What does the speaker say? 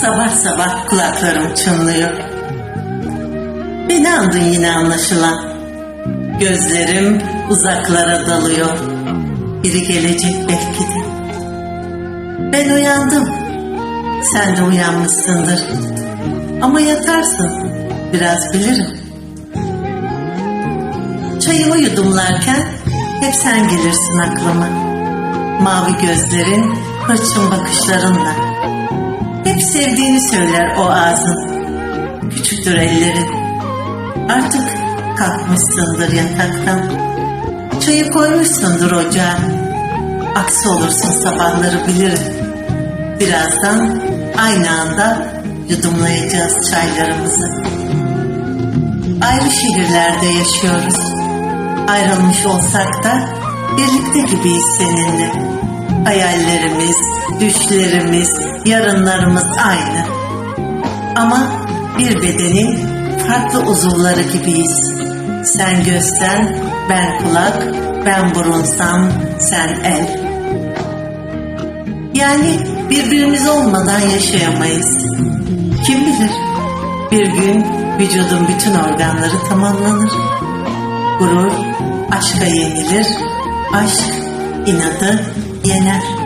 Sabah sabah kulaklarım çınlıyor. Beni andın yine anlaşılan. Gözlerim uzaklara dalıyor. Biri gelecek belki de. Ben uyandım. Sen de uyanmışsındır. Ama yatarsın. Biraz bilirim. Çayımı yudumlarken hep sen gelirsin aklıma. Mavi gözlerin, hırçın bakışlarınla. Hep sevdiğini söyler o ağzın. Küçüktür ellerin. Artık kalkmışsındır yataktan. Çayı koymuşsundur ocağa. Aksi olursun sabahları bilirim. Birazdan aynı anda yudumlayacağız çaylarımızı. Ayrı şehirlerde yaşıyoruz. Ayrılmış olsak da birlikte gibiyiz seninle. Hayallerimiz, düşlerimiz, yarınlarımız aynı. Ama bir bedenin farklı uzuvları gibiyiz. Sen gözsen, ben kulak, ben burunsam, sen el. Yani birbirimiz olmadan yaşayamayız. Kim bilir? Bir gün vücudun bütün organları tamamlanır. Gurur aşka yenilir, aşk inadı llenar.